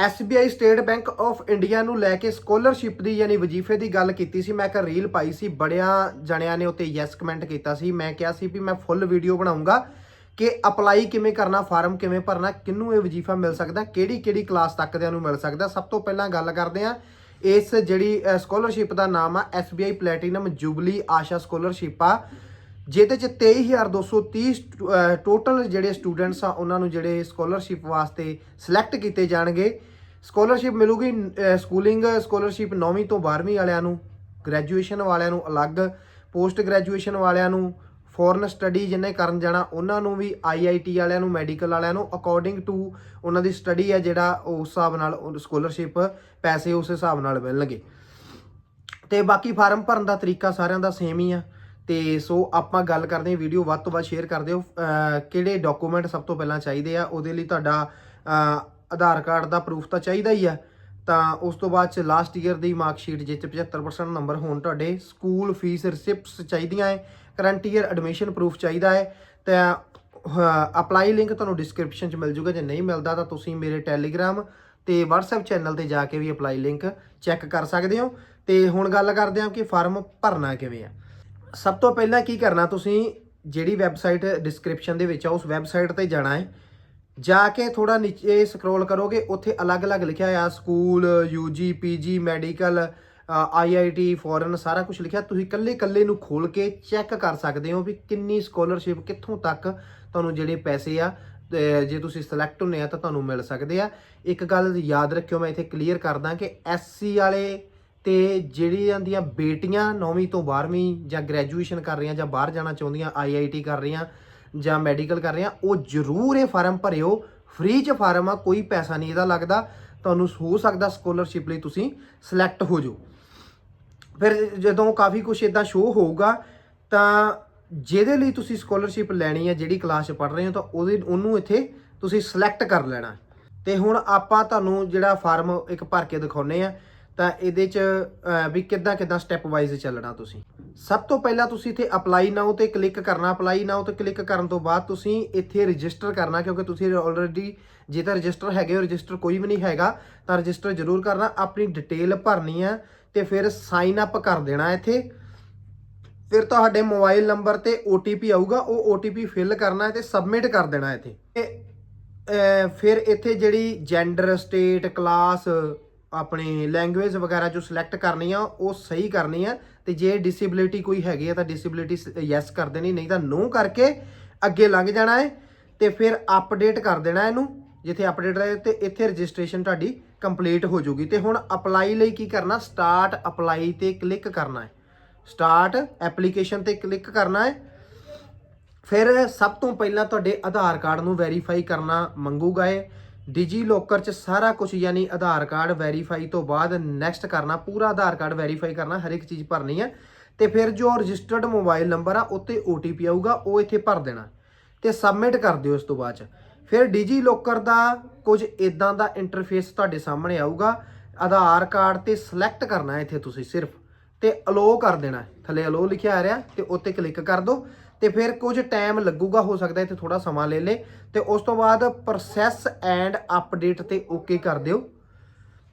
SBI State Bank of India ਨੂੰ ਲੈ ਕੇ scholarship ਦੀ ਯਾਨੀ ਵਜ਼ੀਫੇ ਦੀ ਗੱਲ ਕੀਤੀ ਸੀ। ਮੈਂ ਇੱਕ ਰੀਲ ਪਾਈ ਸੀ, ਬੜਿਆਂ ਜਣਿਆਂ ਨੇ ਉੱਤੇ ਯੈਸ ਕਮੈਂਟ ਕੀਤਾ ਸੀ। ਮੈਂ ਕਿਹਾ ਸੀ ਵੀ ਮੈਂ ਫੁੱਲ ਵੀਡੀਓ ਬਣਾਉਂਗਾ ਕਿ ਅਪਲਾਈ ਕਿਵੇਂ ਕਰਨਾ ਫਾਰਮ ਕਿਵੇਂ ਭਰਨਾ ਕਿੰਨੂੰ ਇਹ ਵਜ਼ੀਫਾ ਮਿਲ ਸਕਦਾ ਕਿਹੜੀ ਕਿਹੜੀ ਕਲਾਸ ਤੱਕ ਦੇ ਨੂੰ ਮਿਲ ਸਕਦਾ। ਸਭ ਤੋਂ ਪਹਿਲਾਂ ਗੱਲ ਕਰਦੇ ਹਾਂ, ਇਸ ਜਿਹੜੀ ਸਕਾਲਰਸ਼ਿਪ ਦਾ ਨਾਮ ਆ SBI platinum jubilee Asha scholarship ਆ। ਜਿਹਦੇ ਚ 23230 ਟੋਟਲ ਜਿਹੜੇ ਸਟੂਡੈਂਟਸ ਆ, ਉਹਨਾਂ ਨੂੰ ਜਿਹੜੇ ਸਕਾਲਰਸ਼ਿਪ ਵਾਸਤੇ ਸਿਲੈਕਟ ਕੀਤੇ ਜਾਣਗੇ। ਸਕਾਲਰਸ਼ਿਪ ਮਿਲੂਗੀ ਸਕੂਲਿੰਗ ਸਕਾਲਰਸ਼ਿਪ 9ਵੀਂ ਤੋਂ 12ਵੀਂ ਵਾਲਿਆਂ ਨੂੰ ਗ੍ਰੈਜੂਏਸ਼ਨ ਵਾਲਿਆਂ ਨੂੰ ਅਲੱਗ ਪੋਸਟ ਗ੍ਰੈਜੂਏਸ਼ਨ ਵਾਲਿਆਂ ਨੂੰ ਫੋਰਨ ਸਟੱਡੀ ਜਿਹਨੇ ਕਰਨ ਜਾਣਾ, ਉਹਨਾਂ ਨੂੰ ਵੀ ਆਈਆਈਟੀ ਵਾਲਿਆਂ ਨੂੰ ਮੈਡੀਕਲ ਵਾਲਿਆਂ ਨੂੰ ਅਕੋਰਡਿੰਗ ਟੂ ਉਹਨਾਂ ਦੀ ਸਟੱਡੀ ਹੈ ਜਿਹੜਾ ਉਸ ਹਿਸਾਬ ਨਾਲ ਸਕਾਲਰਸ਼ਿਪ ਪੈਸੇ ਉਸ ਹਿਸਾਬ ਨਾਲ ਮਿਲਣਗੇ। ਤੇ ਬਾਕੀ ਫਾਰਮ ਭਰਨ ਦਾ ਤਰੀਕਾ ਸਾਰਿਆਂ ਦਾ ਸੇਮ ਹੀ ਆ। ਤੇ ਸੋ ਆਪਾਂ ਗੱਲ ਕਰਦੇ ਹਾਂ ਵੀਡੀਓ ਵੱਧ ਤੋਂ ਵੱਧ ਸ਼ੇਅਰ ਕਰ ਦਿਓ ਕਿਹੜੇ ਡਾਕੂਮੈਂਟ ਸਭ ਤੋਂ ਪਹਿਲਾਂ ਚਾਹੀਦੇ ਆ, ਉਹਦੇ ਲਈ ਤੁਹਾਡਾ ਆਧਾਰ ਕਾਰਡ ਦਾ ਪ੍ਰੂਫ ਤਾਂ ਚਾਹੀਦਾ ਹੀ ਆ। ਤਾਂ ਉਸ ਤੋਂ ਬਾਅਦ ਚ ਲਾਸਟ ਈਅਰ ਦੀ ਮਾਰਕ ਸ਼ੀਟ ਜਿਸ 'ਚ 75% ਨੰਬਰ ਹੋਣ ਤੁਹਾਡੇ ਸਕੂਲ ਫੀਸ ਰਿਸਿਪਟਸ ਚਾਹੀਦੀਆਂ ਹੈ ਕਰੰਟ ਈਅਰ ਐਡਮਿਸ਼ਨ ਪ੍ਰੂਫ ਚਾਹੀਦਾ ਹੈ ਤਾਂ ਅਪਲਾਈ ਲਿੰਕ ਤੁਹਾਨੂੰ ਡਿਸਕ੍ਰਿਪਸ਼ਨ 'ਚ ਮਿਲ ਜੂਗਾ, ਜੇ ਨਹੀਂ ਮਿਲਦਾ ਤਾਂ ਤੁਸੀਂ ਮੇਰੇ ਟੈਲੀਗ੍ਰਾਮ ਤੇ WhatsApp ਚੈਨਲ ਤੇ ਜਾ ਕੇ ਵੀ ਅਪਲਾਈ ਲਿੰਕ ਚੈੱਕ ਕਰ ਸਕਦੇ ਹੋ। ਤੇ ਹੁਣ ਗੱਲ ਕਰਦੇ ਹਾਂ ਕਿ ਫਾਰਮ ਭਰਨਾ ਕਿਵੇਂ ਆ। ਸਭ ਤੋਂ ਪਹਿਲਾਂ ਕੀ ਕਰਨਾ ਤੁਸੀਂ, ਜਿਹੜੀ ਵੈਬਸਾਈਟ ਡਿਸਕ੍ਰਿਪਸ਼ਨ ਦੇ ਵਿੱਚ ਆ, ਉਸ ਵੈਬਸਾਈਟ ਤੇ ਜਾਣਾ ਹੈ। ਜਾ ਕੇ ਥੋੜਾ ਨੀਚੇ ਸਕਰੋਲ ਕਰੋਗੇ, ਉੱਥੇ ਅਲੱਗ-ਅਲੱਗ ਲਿਖਿਆ ਆ school UG PG medical IIT foreign ਸਾਰਾ ਕੁਝ ਲਿਖਿਆ। ਤੁਸੀਂ ਇਕੱਲੇ-ਇਕੱਲੇ ਨੂੰ ਖੋਲ ਕੇ ਚੈੱਕ ਕਰ ਸਕਦੇ ਹੋ ਵੀ ਕਿੰਨੀ ਸਕਾਲਰਸ਼ਿਪ ਕਿੱਥੋਂ ਤੱਕ ਤੁਹਾਨੂੰ ਜਿਹੜੇ ਪੈਸੇ ਆ ਜੇ ਤੁਸੀਂ ਸਿਲੈਕਟ ਹੁੰਨੇ ਆ ਤਾਂ ਤੁਹਾਨੂੰ ਮਿਲ ਸਕਦੇ ਆ। ਇੱਕ ਗੱਲ ਯਾਦ ਰੱਖਿਓ, ਮੈਂ ਇੱਥੇ ਕਲੀਅਰ ਕਰਦਾ ਕਿ ਐਸਸੀ ਵਾਲੇ ਤੇ ਜਿਹੜੀਆਂ ਦੀਆਂ ਬੇਟੀਆਂ 9ਵੀਂ ਤੋਂ 12ਵੀਂ ਜਾਂ ਗ੍ਰੈਜੂਏਸ਼ਨ ਕਰ ਰਹੀਆਂ ਜਾਂ ਬਾਹਰ ਜਾਣਾ ਚਾਹੁੰਦੀਆਂ ਆਈਆਈਟੀ ਕਰ ਰਹੀਆਂ ਜਾਂ ਮੈਡੀਕਲ ਕਰ ਰਹੀਆਂ, ਉਹ ਜ਼ਰੂਰ ਇਹ ਫਾਰਮ ਭਰਿਓ। ਫ੍ਰੀ ਚ ਫਾਰਮ ਆ, ਕੋਈ ਪੈਸਾ ਨਹੀਂ ਇਹਦਾ ਲੱਗਦਾ। ਤੁਹਾਨੂੰ ਹੋ ਸਕਦਾ ਸਕਾਲਰਸ਼ਿਪ ਲਈ ਤੁਸੀਂ ਸਿਲੈਕਟ ਹੋ ਜਾਓ। ਫਿਰ ਜਦੋਂ ਕਾਫੀ ਕੁਝ ਇਦਾਂ ਸ਼ੋ ਹੋਊਗਾ, ਤਾਂ ਜਿਹਦੇ ਲਈ ਤੁਸੀਂ ਸਕਾਲਰਸ਼ਿਪ ਲੈਣੀ ਹੈ ਜਿਹੜੀ ਕਲਾਸ 'ਚ ਪੜ ਰਹੇ ਹੋ, ਤਾਂ ਉਹਦੇ, ਉਹਨੂੰ ਇੱਥੇ ਤੁਸੀਂ ਸਿਲੈਕਟ ਕਰ ਲੈਣਾ। ਤੇ ਹੁਣ ਆਪਾਂ ਤੁਹਾਨੂੰ ਜਿਹੜਾ ਫਾਰਮ ਇੱਕ ਭਰ ਕੇ ਦਿਖਾਉਨੇ ਆ ਤਾਂ ਇਹਦੇ 'ਚ ਵੀ ਕਿੱਦਾਂ ਕਿੱਦਾਂ ਸਟੈਪ ਵਾਈਜ਼ ਚੱਲਣਾ ਤੁਸੀਂ। ਸਭ ਤੋਂ ਪਹਿਲਾਂ ਤੁਸੀਂ ਇੱਥੇ ਅਪਲਾਈ ਨਾਓ ਤੇ ਕਲਿੱਕ ਕਰਨਾ। ਅਪਲਾਈ ਨਾਓ ਤੇ ਕਲਿੱਕ ਕਰਨ ਤੋਂ ਬਾਅਦ ਤੁਸੀਂ ਇੱਥੇ ਰਜਿਸਟਰ ਕਰਨਾ, ਕਿਉਂਕਿ ਤੁਸੀਂ ਆਲਰੇਡੀ ਜੇ ਤਾਂ ਰਜਿਸਟਰ ਹੈਗੇ ਹੋ ਰਜਿਸਟਰ ਕੋਈ ਵੀ ਨਹੀਂ ਹੈਗਾ, ਤਾਂ ਰਜਿਸਟਰ ਜ਼ਰੂਰ ਕਰਨਾ। ਆਪਣੀ ਡਿਟੇਲ ਭਰਨੀ ਹੈ ਤੇ ਫਿਰ ਸਾਈਨ ਅਪ ਕਰ ਦੇਣਾ ਇੱਥੇ। ਫਿਰ ਤੁਹਾਡੇ ਮੋਬਾਈਲ ਨੰਬਰ ਤੇ OTP ਆਊਗਾ, ਉਹ OTP ਫਿਲ ਕਰਨਾ ਹੈ ਤੇ ਸਬਮਿਟ ਕਰ ਦੇਣਾ ਇੱਥੇ। ਤੇ ਫਿਰ ਇੱਥੇ ਜਿਹੜੀ ਜੈਂਡਰ ਸਟੇਟ ਕਲਾਸ ਆਪਣੇ ਲੈਂਗੁਏਜ ਵਗੈਰਾ ਜੋ ਸਿਲੈਕਟ ਕਰਨੀ ਆ, ਉਹ ਸਹੀ ਕਰਨੀ ਆ। ਤੇ ਜੇ ਡਿਸੇਬਿਲਿਟੀ ਕੋਈ ਹੈਗੀ ਆ ਤਾਂ ਡਿਸੇਬਿਲਿਟੀ ਯੈਸ ਕਰ ਦੇਣੀ, ਨਹੀਂ ਤਾਂ ਨੋ ਕਰਕੇ ਅੱਗੇ ਲੰਘ ਜਾਣਾ ਹੈ ਤੇ ਫਿਰ ਅਪਡੇਟ ਕਰ ਦੇਣਾ ਇਹਨੂੰ, ਜਿੱਥੇ ਅਪਡੇਟ ਰਹੇ ਤੇ ਇੱਥੇ ਰਜਿਸਟ੍ਰੇਸ਼ਨ ਤੁਹਾਡੀ ਕੰਪਲੀਟ ਹੋ ਜਾਊਗੀ। ਤੇ ਹੁਣ ਅਪਲਾਈ ਲਈ ਕੀ ਕਰਨਾ ਸਟਾਰਟ ਅਪਲਾਈ ਤੇ ਕਲਿੱਕ ਕਰਨਾ ਹੈ ਸਟਾਰਟ ਐਪਲੀਕੇਸ਼ਨ ਤੇ ਕਲਿੱਕ ਕਰਨਾ ਹੈ ਫਿਰ ਸਭ ਤੋਂ ਪਹਿਲਾਂ ਤੁਹਾਡੇ ਆਧਾਰ ਕਾਰਡ ਨੂੰ ਵੈਰੀਫਾਈ ਕਰਨਾ ਮੰਗੂਗਾ ਇਹ ਡਿਜੀ ਲੋਕਰ ਚ ਸਾਰਾ ਕੁਝ ਯਾਨੀ ਆਧਾਰ ਕਾਰਡ ਵੈਰੀਫਾਈ ਤੋਂ ਬਾਅਦ ਨੈਕਸਟ ਕਰਨਾ, ਪੂਰਾ ਆਧਾਰ ਕਾਰਡ ਵੈਰੀਫਾਈ ਕਰਨਾ, ਹਰ ਇੱਕ ਚੀਜ਼ ਭਰਨੀ ਹੈ ਤੇ ਫਿਰ ਜੋ ਰਜਿਸਟਰਡ ਮੋਬਾਈਲ ਨੰਬਰ ਆ, ਉੱਤੇ OTP ਆਊਗਾ, ਉਹ ਇੱਥੇ ਭਰ ਦੇਣਾ। ਤੇ ਸਬਮਿਟ ਕਰ ਦਿਓ ਉਸ ਤੋਂ ਬਾਅਦ ਚ। ਫਿਰ ਡਿਜੀ ਲੋਕਰ ਦਾ ਕੁਝ ਇਦਾਂ ਦਾ ਇੰਟਰਫੇਸ ਤੁਹਾਡੇ ਸਾਹਮਣੇ ਆਊਗਾ। ਆਧਾਰ ਕਾਰਡ ਤੇ ਸਿਲੈਕਟ ਕਰਨਾ ਇੱਥੇ ਤੁਸੀਂ ਸਿਰਫ। ਤੇ ਅਲੋ ਕਰ ਦੇਣਾ। ਥੱਲੇ ਅਲੋ ਲਿਖਿਆ ਆ ਰਿਹਾ, ਤੇ ਉੱਤੇ ਕਲਿੱਕ ਕਰ ਦਿਓ। ਤੇ ਫਿਰ ਕੁਝ ਟਾਈਮ ਲੱਗੂਗਾ, ਹੋ ਸਕਦਾ ਇੱਥੇ ਥੋੜਾ ਸਮਾਂ ਲੈ ਲੇ। ਤੇ ਉਸ ਤੋਂ ਬਾਅਦ ਪ੍ਰੋਸੈਸ ਐਂਡ ਅਪਡੇਟ ਤੇ ਓਕੇ ਕਰ ਦਿਓ।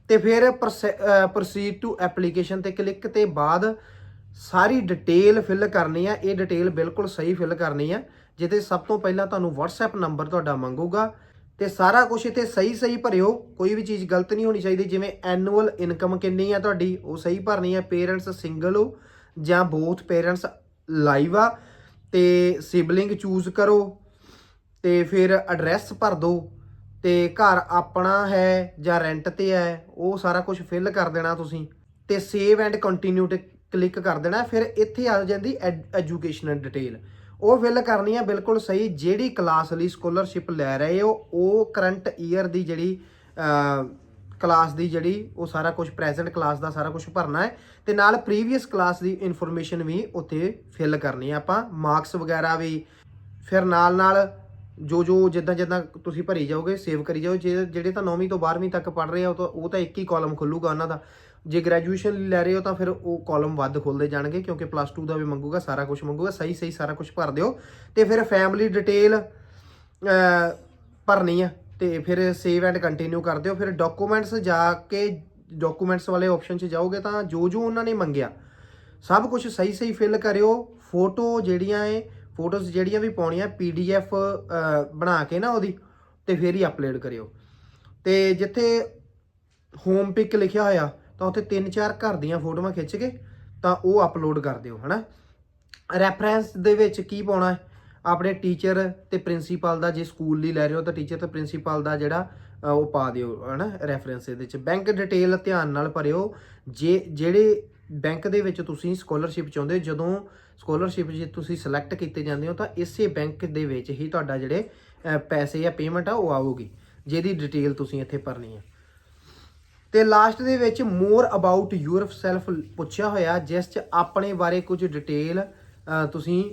ਤੇ ਫਿਰ ਪ੍ਰੋਸੀਡ ਟੂ ਐਪਲੀਕੇਸ਼ਨ ਤੇ ਕਲਿੱਕ ਤੇ ਬਾਅਦ ਸਾਰੀ ਡਿਟੇਲ ਫਿਲ ਕਰਨੀ ਆ। ਇਹ ਡਿਟੇਲ ਬਿਲਕੁਲ ਸਹੀ ਫਿਲ ਕਰਨੀ ਆ। ਜਿਹਦੇ ਸਭ ਤੋਂ ਪਹਿਲਾਂ ਤੁਹਾਨੂੰ WhatsApp ਨੰਬਰ ਤੁਹਾਡਾ ਮੰਗੂਗਾ। ਤੇ ਸਾਰਾ ਕੁਝ ਇੱਥੇ ਸਹੀ ਸਹੀ ਭਰਿਓ। ਕੋਈ ਵੀ ਚੀਜ਼ ਗਲਤ ਨਹੀਂ ਹੋਣੀ ਚਾਹੀਦੀ। ਜਿਵੇਂ ਐਨੂਅਲ ਇਨਕਮ ਕਿੰਨੀ ਆ ਤੁਹਾਡੀ, ਉਹ ਸਹੀ ਭਰਨੀ ਆ। ਪੇਰੈਂਟਸ ਸਿੰਗਲ ਹੋ ਜਾਂ ਬੋਥ ਪੇਰੈਂਟਸ ਲਾਈਵ ਆ। ਤੇ ਸਿਬਲਿੰਗ ਚੂਜ਼ ਕਰੋ ਤੇ ਫਿਰ ਐਡਰੈਸ ਭਰ ਦਿਓ ਤੇ ਘਰ ਆਪਣਾ ਹੈ ਜਾਂ ਰੈਂਟ ਤੇ ਹੈ, ਉਹ ਸਾਰਾ ਕੁਝ ਫਿਲ ਕਰ ਦੇਣਾ ਤੁਸੀਂ ਤੇ ਸੇਵ ਐਂਡ ਕੰਟੀਨਿਊ ਤੇ ਕਲਿੱਕ ਕਰ ਦੇਣਾ, ਫਿਰ ਇੱਥੇ ਆ ਜਾਂਦੀ ਐਜੂਕੇਸ਼ਨਲ ਡਿਟੇਲ ਉਹ ਫਿਲ ਕਰਨੀ ਹੈ ਬਿਲਕੁਲ ਸਹੀ, ਜਿਹੜੀ ਕਲਾਸ ਲਈ ਸਕਾਲਰਸ਼ਿਪ ਲੈ ਰਹੇ ਹੋ, ਉਹ ਕਰੰਟ ਈਅਰ ਦੀ ਜਿਹੜੀ ਕਲਾਸ ਦੀ ਜਿਹੜੀ ਉਹ ਸਾਰਾ ਕੁਝ ਪ੍ਰੈਜ਼ੈਂਟ ਕਲਾਸ ਦਾ ਸਾਰਾ ਕੁਝ ਭਰਨਾ ਹੈ ਤੇ ਨਾਲ ਪ੍ਰੀਵੀਅਸ ਕਲਾਸ ਦੀ ਇਨਫੋਰਮੇਸ਼ਨ ਵੀ ਉੱਥੇ ਫਿਲ ਕਰਨੀ ਹੈ ਆਪਾਂ ਮਾਰਕਸ ਵਗੈਰਾ ਵੀ। ਫਿਰ ਨਾਲ ਨਾਲ ਜੋ ਜੋ ਜਿੱਦਾਂ ਜਿੱਦਾਂ ਤੁਸੀਂ ਭਰੀ ਜਾਓਗੇ ਸੇਵ ਕਰੀ ਜਾਓ, ਜੇ ਜਿਹੜੇ ਤਾਂ 9ਵੀਂ ਤੋਂ 12ਵੀਂ ਤੱਕ ਪੜ ਰਹੇ ਆ, ਉਹ ਤਾਂ ਉਹ ਤਾਂ ਇੱਕ ਹੀ ਕਾਲਮ ਖੁੱਲੂਗਾ ਉਹਨਾਂ ਦਾ। ਜੇ ਗ੍ਰੈਜੂਏਸ਼ਨ ਲੈ ਰਹੇ ਹੋ ਤਾਂ ਫਿਰ ਉਹ ਕਾਲਮ ਵੱਧ ਖੁੱਲਦੇ ਜਾਣਗੇ, ਕਿਉਂਕਿ ਪਲੱਸ 2 ਦਾ ਵੀ ਮੰਗੂਗਾ, ਸਾਰਾ ਕੁਝ ਮੰਗੂਗਾ, ਸਹੀ ਸਹੀ ਸਾਰਾ ਕੁਝ ਭਰ ਦਿਓ। ਤੇ ਫਿਰ ਫੈਮਿਲੀ ਡਿਟੇਲ ਭਰਨੀ ਆ। ਤੇ ਫਿਰ ਸੇਵ ਐਂਡ ਕੰਟੀਨਿਊ ਕਰ ਦਿਓ ਫਿਰ ਡਾਕੂਮੈਂਟਸ ਜਾ ਕੇ ਡਾਕੂਮੈਂਟਸ ਵਾਲੇ ਆਪਸ਼ਨ 'ਚ ਜਾਓਗੇ ਤਾਂ ਜੋ ਜੋ ਉਹਨਾਂ ਨੇ ਮੰਗਿਆ, ਸਭ ਕੁਝ ਸਹੀ ਸਹੀ ਫਿਲ ਕਰਿਓ। ਫੋਟੋ ਜਿਹੜੀਆਂ ਏ ਫੋਟੋਜ਼ ਜਿਹੜੀਆਂ ਵੀ ਪਾਉਣੀਆਂ ਪੀਡੀਐਫ ਬਣਾ ਕੇ ਨਾ ਉਹਦੀ, ਤੇ ਫਿਰ ਹੀ ਅਪਲੋਡ ਕਰਿਓ। ਤੇ ਜਿੱਥੇ ਹੋਮ ਪਿਕ ਲਿਖਿਆ ਹੋਇਆ, ਤਾਂ ਉੱਥੇ ਤਿੰਨ ਚਾਰ ਘਰ ਦੀਆਂ ਫੋਟੋਆਂ ਖਿੱਚ ਕੇ ਤਾਂ ਉਹ ਅਪਲੋਡ ਕਰ ਦਿਓ, ਹਨਾ? ਰੈਫਰੈਂਸ ਦੇ ਵਿੱਚ ਕੀ ਪਾਉਣਾ ਹੈ? ਆਪਣੇ ਟੀਚਰ ਤੇ ਪ੍ਰਿੰਸੀਪਲ ਦਾ ਜੇ ਸਕੂਲ ਲਈ ਲੈ ਰਹੇ ਹੋ ਤਾਂ ਟੀਚਰ ਤੇ ਪ੍ਰਿੰਸੀਪਲ ਦਾ ਜਿਹੜਾ ਉਹ ਪਾ ਦਿਓ ਹਨਾ ਰੈਫਰੈਂਸ ਦੇ ਵਿੱਚ ਬੈਂਕ ਡਿਟੇਲ ਧਿਆਨ ਨਾਲ ਭਰਿਓ। ਜੇ ਜਿਹੜੇ ਬੈਂਕ ਦੇ ਵਿੱਚ ਤੁਸੀਂ ਸਕਾਲਰਸ਼ਿਪ ਚਾਹੁੰਦੇ ਹੋ, ਜਦੋਂ ਸਕਾਲਰਸ਼ਿਪ ਜੇ ਤੁਸੀਂ ਸਿਲੈਕਟ ਕੀਤੇ ਜਾਂਦੇ ਹੋ ਤਾਂ ਇਸੇ ਬੈਂਕ ਦੇ ਵਿੱਚ ਹੀ ਤੁਹਾਡਾ ਜਿਹੜੇ ਪੈਸੇ ਜਾਂ ਪੇਮੈਂਟ ਆ ਉਹ ਆਊਗੀ ਜਿਹਦੀ ਡਿਟੇਲ ਤੁਸੀਂ ਇੱਥੇ ਭਰਨੀ ਹੈ ਤੇ ਲਾਸਟ ਦੇ ਵਿੱਚ ਮੋਰ ਅਬਾਊਟ ਯੂਰਫ ਸੈਲਫ ਪੁੱਛਿਆ ਹੋਇਆ ਜਿਸ ਚ ਆਪਣੇ ਬਾਰੇ ਕੁਝ ਡਿਟੇਲ ਤੁਸੀਂ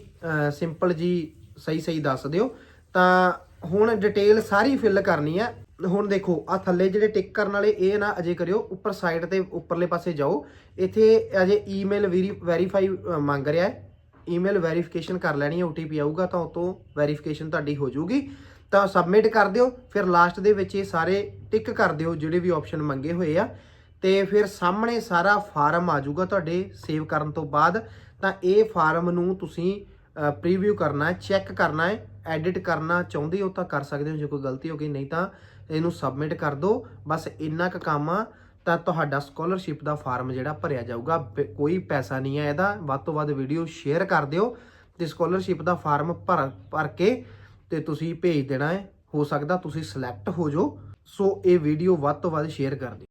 ਸਿੰਪਲ ਜੀ ਸਹੀ ਸਹੀ ਦੱਸ ਦਿਓ। ਤਾਂ ਹੁਣ ਡਿਟੇਲ ਸਾਰੀ ਫਿਲ ਕਰਨੀ ਹੈ ਹੁਣ ਦੇਖੋ ਆ ਥੱਲੇ ਜਿਹੜੇ ਟਿਕ ਕਰਨ ਵਾਲੇ, ਇਹ ਨਾ ਅਜੇ ਕਰਿਓ, ਉੱਪਰ ਸਾਈਡ ਤੇ ਉੱਪਰਲੇ ਪਾਸੇ ਜਾਓ। ਇੱਥੇ ਅਜੇ ਈਮੇਲ ਵੈਰੀਫਾਈ ਮੰਗ ਰਿਹਾ ਹੈ। ਈਮੇਲ ਵੈਰੀਫਿਕੇਸ਼ਨ ਕਰ ਲੈਣੀ ਹੈ OTP ਆਊਗਾ ਤਾਂ ਉਤੋਂ ਵੈਰੀਫਿਕੇਸ਼ਨ ਤੁਹਾਡੀ ਹੋ ਜਾਊਗੀ। ਤਾਂ ਸਬਮਿਟ ਕਰ ਦਿਓ, ਫਿਰ ਲਾਸਟ ਦੇ ਵਿੱਚ ਇਹ ਸਾਰੇ ਟਿਕ ਕਰ ਦਿਓ, ਜਿਹੜੇ ਵੀ ਆਪਸ਼ਨ ਮੰਗੇ ਹੋਏ ਆ। ਤੇ ਫਿਰ ਸਾਹਮਣੇ ਸਾਰਾ ਫਾਰਮ ਆ ਜਾਊਗਾ ਤੁਹਾਡੇ ਸੇਵ ਕਰਨ ਤੋਂ ਬਾਅਦ। ਤਾਂ ਇਹ ਫਾਰਮ ਨੂੰ ਤੁਸੀਂ ਪ੍ਰੀਵਿਊ ਕਰਨਾ ਹੈ ਚੈੱਕ ਕਰਨਾ ਹੈ ਐਡਿਟ ਕਰਨਾ ਚਾਹੁੰਦੇ ਹੋ ਤਾਂ ਕਰ ਸਕਦੇ ਹੋ, ਜੇ ਕੋਈ ਗਲਤੀ ਹੋ ਗਈ, ਨਹੀਂ ਤਾਂ ਇਹਨੂੰ ਸਬਮਿਟ ਕਰ ਦਿਓ। ਬਸ ਇੰਨਾ ਕੁ ਕੰਮ ਆ, ਤਾਂ ਤੁਹਾਡਾ ਸਕਾਲਰਸ਼ਿਪ ਦਾ ਫਾਰਮ ਜਿਹੜਾ ਭਰਿਆ ਜਾਊਗਾ। ਕੋਈ ਪੈਸਾ ਨਹੀਂ ਹੈ ਇਹਦਾ, ਵੱਧ ਤੋਂ ਵੱਧ ਵੀਡੀਓ ਸ਼ੇਅਰ ਕਰ ਦਿਓ ਤੇ ਸਕਾਲਰਸ਼ਿਪ ਦਾ ਫਾਰਮ ਭਰ ਭਰ ਕੇ ਤੇ ਤੁਸੀਂ ਭੇਜ ਦੇਣਾ ਹੈ। ਹੋ ਸਕਦਾ ਤੁਸੀਂ ਸਿਲੈਕਟ ਹੋ ਜਾਓ। ਸੋ ਇਹ ਵੀਡੀਓ ਵੱਧ ਤੋਂ ਵੱਧ ਸ਼ੇਅਰ ਕਰ ਦਿਓ।